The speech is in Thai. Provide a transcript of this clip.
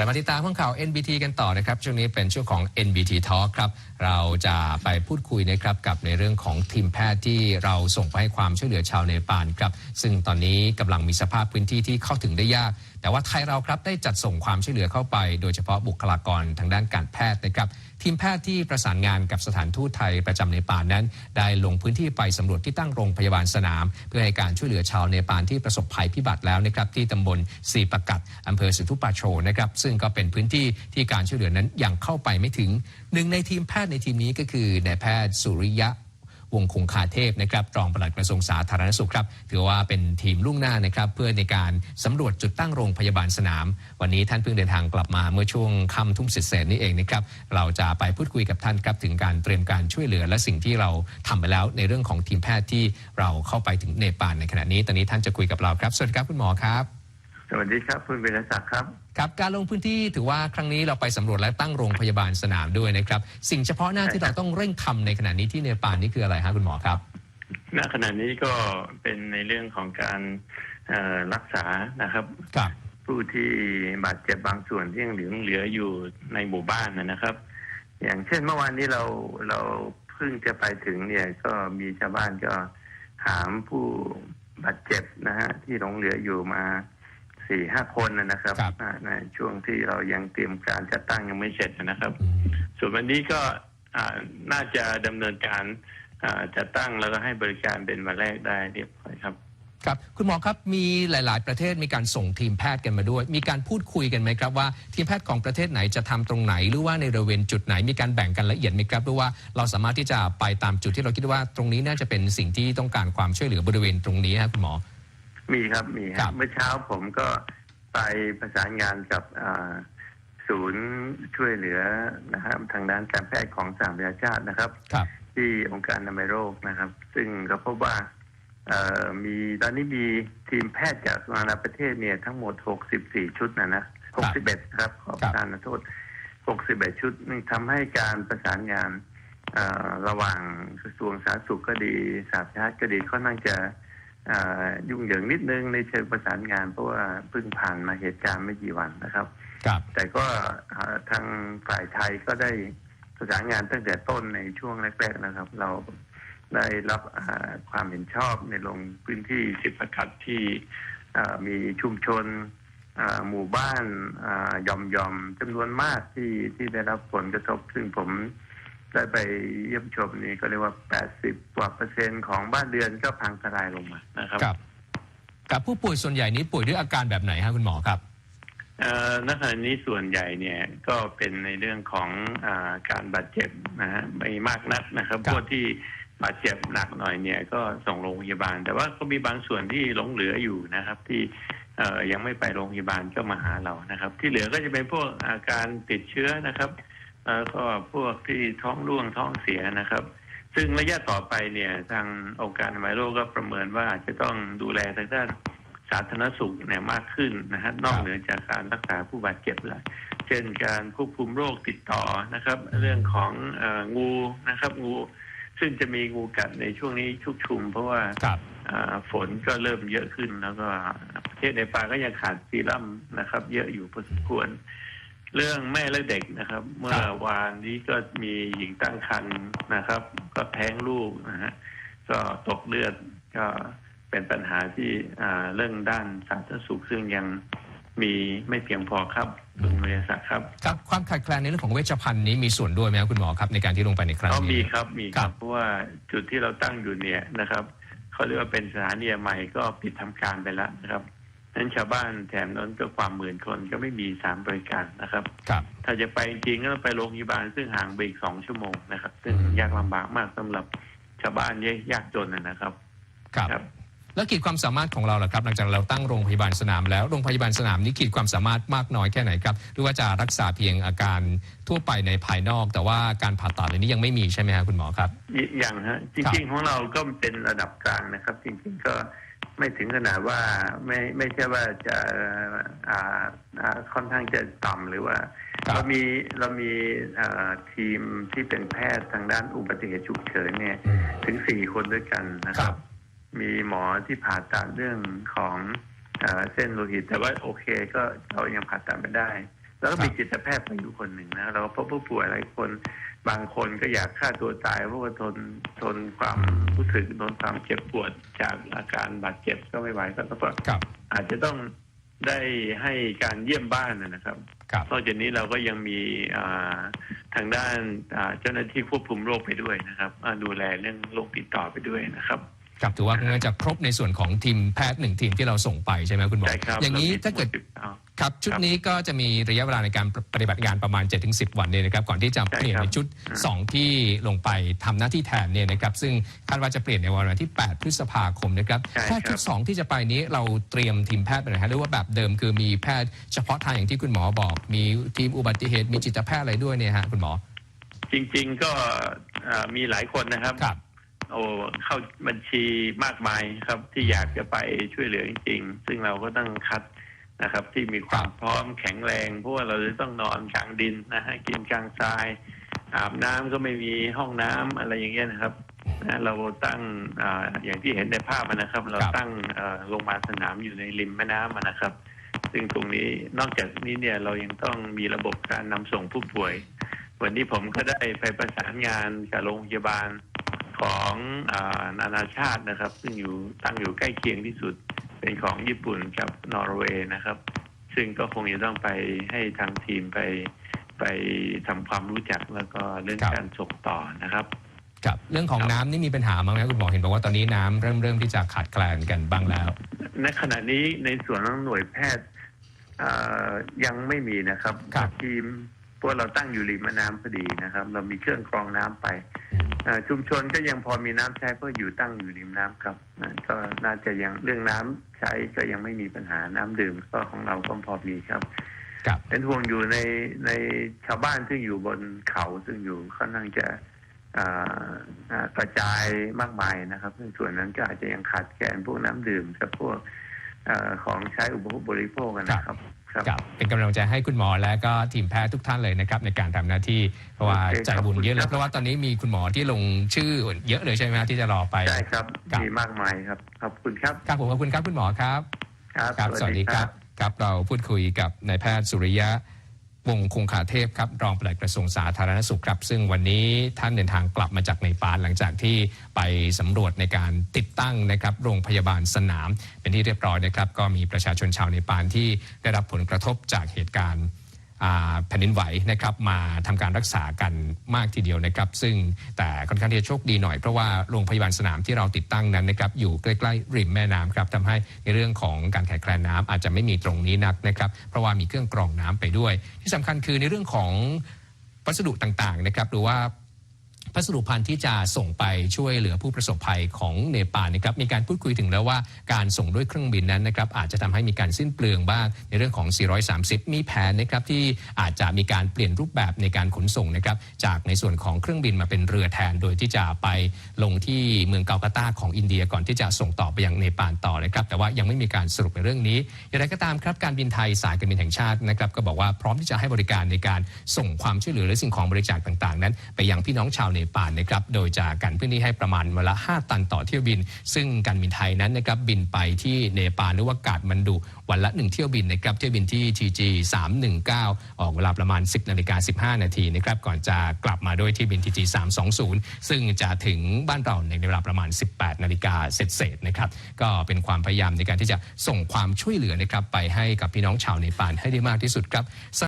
ลับมาติดตามข่าว NBT กันต่อนะครับ ช่วงนี้เป็นช่วงของ NBT Talk ครับ เราจะไปพูดคุยนะครับกับในเรื่องของทีมแพทย์ที่เราส่งไปให้ความช่วยเหลือชาวเนปาลครับ ซึ่งตอนนี้กำลังมีสภาพพื้นที่ที่เข้าถึงได้ยากแต่ว่าไทยเราครับได้จัดส่งความช่วยเหลือเข้าไป โดยเฉพาะบุคลากรทางด้านการแพทย์นะครับทีมแพทย์ที่ประสานงานกับสถานทูตไทยประจำเนปาลนั้น ได้ลงพื้นที่ไปสำรวจที่ตั้งโรงพยาบาลสนาม เพื่อให้การช่วยเหลือชาวเนปาลที่ประสบภัยพิบัติแล้วนะครับที่ตำบลสีประกัดอำเภอสุทุปาโชนะครับซึ่งก็เป็นพื้นที่ที่การช่วยเหลือนั้นยังเข้าไปไม่ถึงหนึ่งในทีมแพทย์ในทีมนี้ก็คือนายแพทย์สุริยะ วงคงคาเทพนะครับรองปลัดกระทรวงสาธารณสุขครับถือว่าเป็นทีมลุ่งหน้านะครับเพื่อในการสำรวจจุดตั้งโรงพยาบาลสนาม วันนี้ท่านเพิ่งเดินทางกลับมาเมื่อช่วงค่ำทุ่มเศษๆนี่เองนะครับเราจะไปพูดคุยกับท่านครับถึงการเตรียมการช่วยเหลือ และสิ่งที่เราทำไปแล้วในเรื่องของทีมแพทย์ที่เราเข้าไปถึงเนปาลในขณะนี้ตอนนี้ท่านจะคุยกับเราครับสวัสดีครับคุณหมอครับ สวัสดีครับคุณเวรศักดิ์ครับ ครับการลงพื้นที่ถือว่าครั้งนี้เราไปสำรวจและตั้งโรงพยาบาลสนามด้วยนะครับ สิ่งเฉพาะหน้าที่เราต้องเร่งทำในขณะนี้ที่เนปาลนี่คืออะไรฮะคุณหมอครับ ณขณะนี้ก็เป็นในเรื่องของการเอ่อรักษานะครับ ครับ ผู้ที่บาดเจ็บบางส่วนที่ยังเหลือเหลืออยู่ในหมู่บ้านนะนะครับ อย่างเช่นเมื่อวานนี้เราเราเพิ่งจะไปถึงเนี่ยก็มีชาวบ้านก็ถามผู้บาดเจ็บนะฮะที่หลงเหลืออยู่มา สี่ห้าคนนะนะครับครับอ่าในช่วงที่เรายังเตรียมการจัดตั้งยังไม่เสร็จนะครับอืมส่วนวันนี้ก็อ่าน่าจะดำเนินการอ่าจัดตั้งแล้วก็ให้บริการเป็นวันแรกได้เรียบร้อยครับ ครับ คุณหมอครับมีหลาย ๆ ประเทศมีการส่งทีมแพทย์กันมาด้วย มีการพูดคุยกันไหมครับว่าทีมแพทย์ของประเทศไหนจะทำตรงไหนหรือว่าในบริเวณจุดไหนมีการแบ่งกันละเอียดไหมครับหรือว่าเราสามารถที่จะไปตามจุดที่เราคิดว่าตรงนี้น่าจะเป็นสิ่งที่ต้องการความช่วยเหลือบริเวณตรงนี้ครับคุณหมอ มีครับมีคครัรับบ เมื่อเช้าผมก็ไปประสานงานกับอ่าศูนย์ช่วยเหลือนะครับทางด้านการแพทย์ของสหประชาชาตินะครับ ครับ ที่องค์การอนามัยโรคนะครับ ซึ่งก็พบว่าเอ่อมีตอนนี้มีทีมแพทย์จากนานาประเทศเนี่ยทั้งหมด 64 ชุดนะนะ61ครับขอประทานโทษ 61 ชุดนี่ทำให้การประสานงานเอ่อระหว่างกระทรวงสาธารณสุขก็ดีสาธารณสุขก็ดีค่อนข้างจะเอ่อ ยุ่งเหยิงนิดนึงในเชิงประสานงานเพราะว่าเพิ่งผ่านมาเหตุการณ์ไม่กี่วันนะครับครับ แต่ก็เอ่อทางฝ่ายไทยก็ได้ประสานงานตั้งแต่ต้นในช่วงแรก ๆนะครับ เราได้รับอ่าความเห็นชอบในลงพื้นที่สิบประคัดที่เอ่อมีชุมชนอ่าหมู่บ้านอ่ายอมยอมๆจำนวนมากที่ที่ได้รับผลกระทบ ซึ่งผม ได้ไปเยี่ยมชมนี่ก็เรียกว่า 80 กว่าเปอร์เซ็นต์ของบ้านเรือนก็พังทลายลงมานะครับครับกับผู้ป่วยส่วนใหญ่นี้ป่วยด้วยอาการแบบไหนฮะคุณหมอครับเอ่อณขณะนี้ส่วนใหญ่เนี่ยก็เป็นในเรื่องของอาการบาดเจ็บนะฮะไม่มากนักนะครับครับพวกที่บาดเจ็บหนักหน่อยเนี่ยก็ส่งโรงพยาบาล แต่ว่าก็มีบางส่วนที่หลงเหลืออยู่นะครับ ที่เอ่อยังไม่ไปโรงพยาบาลก็มาหาเรานะครับ ที่เหลือก็จะเป็นพวกอาการติดเชื้อนะครับ แล้วก็พวกที่ท้องร่วงท้องเสียนะครับ ซึ่งระยะต่อไปเนี่ยทางองค์การอนามัยโลกก็ประเมินว่าจะต้องดูแลทางด้านสาธารณสุขเนี่ยมากขึ้นนะฮะนอกเหนือจากการรักษาผู้บาดเจ็บแล้วเช่นการควบคุมโรคติดต่อนะครับ เรื่องของเอองูนะครับงู ซึ่งจะมีงูกัดในช่วงนี้ชุกชุม เพราะว่าครับอ่าฝนก็เริ่มเยอะขึ้นแล้วก็ประเทศในป่าก็ยังขาดซีรั่มนะครับ เยอะอยู่พอสมควร เรื่องแม่และเด็กนะครับ เมื่อวานนี้ก็มีหญิงตั้งครรภ์นะครับ ก็แท้งลูกนะฮะก็ตกเลือดก็เป็นปัญหาที่อ่าเรื่องด้านสาธารณสุขซึ่งยังมีไม่เพียงพอครับคุณเมษาครับครับความขาดแคลนในเรื่องของเวชภัณฑ์นี้มีส่วนด้วยไหมครับคุณหมอครับในการที่ลงไปในครั้งก็มีนี้ครับมีคครัรับบเพราะว่าจุดที่เราตั้งอยู่เนี่ยนะครับเขาเรียกว่าเป็นสถานีใหม่ก็ปิดทำการไปแล้วนะครับ นั้นชาวบ้านแถมนั้นก็ความหมื่นคนก็ไม่มีสามบริการนะครับ ครับ ถ้าจะไปจริงก็ต้องไปโรงพยาบาลซึ่งห่างไปอีกสองชั่วโมงนะครับ ซึ่งอืมยากลำบากมากสำหรับชาวบ้านยากจนนะนะครับ ครับ ครับ แล้วขีดความสามารถของเราล่ะครับ หลังจากเราตั้งโรงพยาบาลสนามแล้วโรงพยาบาลสนามนี้ขีดความสามารถมากน้อยแค่ไหนครับ หรือว่าจะรักษาเพียงอาการทั่วไปในภายนอก แต่ว่าการผ่าตัดอันนี้ยังไม่มีใช่ไหมครับคุณหมอครับยอย่างฮะจริง ๆ ของเราก็เป็นระดับกลางนะครับ จริงๆก็ ไม่ถึงขนาดว่าไม่ไม่ใช่ว่าจะอ่าอ่าค่อนข้างจะต่ำหรือว่า ครับ เรามีเรามีเอ่อทีมที่เป็นแพทย์ทางด้านอุบัติเหตุฉุกเฉินเนี่ย ถึงสี่คนด้วยกันนะคครัรับ บ มีหมอที่ผ่าตัดเรื่องของเออเส้นโลหิต แต่ว่าโอเคก็เรายังผ่าตัดไม่ได้ แล้วก็มีครับจิตแพทย์ไปอยู่คนหนึ่งนะเราก็พบผู้ป่วยหลายคนบางคนก็อยากฆ่าตัวตายเพราะว่าทนทนความรู้สึกทนความเจ็บปวดจากอาการบาดเจ็บก็ไม่ไหวก็ต้องครับอาจจะต้องได้ให้การเยี่ยมบ้านนะนะครับครับนอกจากนี้เราก็ยังมีอ่าทางด้านอ่าเจ้าหน้าที่ควบคุมโรคไปด้วยนะครับอ่าดูแลเรื่องโรคติดต่อไปด้วยนะครับ ครับถือว่าน่าจะครบในส่วนของทีมแพทย์หนึ่งทีมที่เราส่งไปใช่ไหมคุณหมอ ใช่ครับอย่างนี้รมีถ้าเกิดทั้งหม10อ้าวครับชุดครับนี้ก็จะมีระยะเวลาในการปฏิบัติงานประมาณ 7-10 วันเนี่ยนะครับก่อนที่จะใช่เปลี่ยนครับในชุดอ่า2ที่ลงไปทำหน้าที่แทนเนี่ยนะครับซึ่งคาดว่าจะเปลี่ยนในวันที่ 8 พฤษภาคมนะครับใช่ถ้าครับชุด 2 ที่จะไปนี้เราเตรียมทีมแพทย์ไปไหนฮะหรือว่าแบบเดิมคือมีแพทย์เฉพาะทางอย่างที่คุณหมอบอก มีทีมอุบัติเหตุมีจิตแพทย์อะไรด้วยเนี่ยฮะคุณหมอ จริง ๆก็อ่ามีหลายคนนะครับครับ โอ้เข้าบัญชีมากมายครับ ที่อยากจะไปช่วยเหลือจริงๆซึ่งเราก็ต้องคัดนะครับ ที่มีความพร้อมแข็งแรงเพราะว่าเราจะต้องนอนกลางดินนะฮะกินกลางทราย อาบน้ำก็ไม่มีห้องน้ำอะไรอย่างเงี้ยนะครับนะเราตั้งออย่างที่เห็นในภาพนะครับ เราตั้งโรงพยาบาลสนามอยู่ในริมแม่น้ำนะครับ ซึ่งตรงนี้นอกจากนี้เนี่ยเรายังต้องมีระบบการนำส่งผู้ป่วย วันนี้ผมก็ได้ไปประสานงานกับโรงพยาบาล ของอานานาชาตินะครับ ซึ่งอยู่ตั้งอยู่ใกล้เคียงที่สุดเป็นของญี่ปุ่นกับนอร์เวย์นะครับ ซึ่งก็คงจะต้องไปให้ทางทีมไปไปทำความรู้จักแล้วก็เรื่องครับการส่งต่อนะครับครับเรื่องของครับน้ำนี่มีปัญหาบ้างไหมครับคุณหมอเห็นบอกว่าตอนนี้น้ำเริ่มเริ่มที่จะขาดแคลนกันบ้างแล้วในขณะนี้ในส่วนของหน่วยแพทย์เอ่อยังไม่มีนะครับครับทีมเพราะเราตั้งอยู่ริมแม่น้ำพอดีนะครับ เรามีเครื่องกรองน้ำไปเอ่อ ชุมชนก็ยังพอมีน้ำใช้เพราะอยู่ตั้งอยู่ริมน้ำครับนะก็น่าจะยังเรื่องน้ำใช้ก็ยังไม่มีปัญหาน้ำดื่มก็ของเราก็พอมีครับครับเป็นห่วงอยู่ในในชาวบ้านซึ่งอยู่บนเขาซึ่งอยู่ค่อนข้างจะอ่าอ่ากระจายมากมายนะครับซึ่งส่วนนั้นก็อาจจะยังขาดแคลนพวกน้ำดื่มกับพวกเออของใช้อุปโภคบริโภคกันนะครับ ครับครับเป็นกำลังใจให้คุณหมอและก็ทีมแพทย์ทุกท่านเลยนะครับ ในการทำหน้าที่เพราะว่าโอเคใจบุญเยอะเลขยอบคุณครับเพราะว่าตอนนี้มีคุณหมอที่ลงชื่อเยอะเลยใช่ไหมครับที่จะรอไปใช่ครับครับมีมากมายครับขอบคุณครับครับผมขอบคุณครับคุณหมอครับ ครับครับสวัสดีครับครับเราพูดคุยกับนายแพทย์สุริยะ วงคุงคาเทพครับรองปลัดกระทรวงสาธารณสุขครับ ซึ่งวันนี้ท่านเดินทางกลับมาจากในปานหลังจากที่ไปสำรวจในการติดตั้งนะครับโรงพยาบาลสนามเป็นที่เรียบร้อยนะครับ ก็มีประชาชนชาวในปานที่ได้รับผลกระทบจากเหตุการณ์ แผ่นดินไหวนะครับมาทำการรักษากันมากทีเดียวนะครับ ซึ่งแต่ค่อนข้างที่จะโชคดีหน่อย เพราะว่าโรงพยาบาลสนามที่เราติดตั้งนั้นนะครับอยู่ใกล้ๆริมแม่น้ำครับทำให้ในเรื่องของการขาดแคลนน้ำอาจจะไม่มีตรงนี้นักนะครับเพราะว่ามีเครื่องกรองน้ำไปด้วย ที่สำคัญคือในเรื่องของวัสดุต่างๆนะครับหรือว่า พัสดุพันธุ์ที่จะส่งไปช่วยเหลือผู้ประสบภัยของเนปาลนะครับมีการพูดคุยถึงแล้วว่าการส่งด้วยเครื่องบินนั้นนะครับอาจจะทำให้มีการสิ้นเปลืองบ้างในเรื่องของ 430 มีแผนนะครับที่อาจจะมีการเปลี่ยนรูปแบบในการขนส่งนะครับจากในส่วนของเครื่องบินมาเป็นเรือแทน โดยที่จะไปลงที่เมืองกาลกาตาของอินเดียก่อนที่จะส่งต่อไปยังเนปาลต่อนะครับแต่ว่ายังไม่มีการสรุปในเรื่องนี้อย่างไรก็ตามครับการบินไทยสายการบินแห่งชาตินะครับก็บอกว่าพร้อมที่จะให้บริการในการส่งความช่วยเหลือและสิ่งของบริจาคต่างๆ นั้น ไปยังพี่น้องชาวเนปาลนะครับโดยจะกันพื้นที่ให้ประมาณวันละ 5 ตันต่อเที่ยวบิน ซึ่งการบินไทยนั้นนะครับบินไปที่เนปาลหรือว่ากาดมันดุวันละ 1 เที่ยวบินนะครับเที่ยวบินที่ TG 319 ออกเวลาประมาณ 10นาฬิกา15 นาทีนะครับก่อนจะกลับมาด้วยที่บิน TG 320 ซึ่งจะถึงบ้านเราในเวลาประมาณ 18 นาฬิกาเศษนะครับก็เป็นความพยายามในการที่จะส่งความช่วยเหลือนะครับไปให้กับพี่น้องชาวเนปาลให้ได้มากที่สุดครับ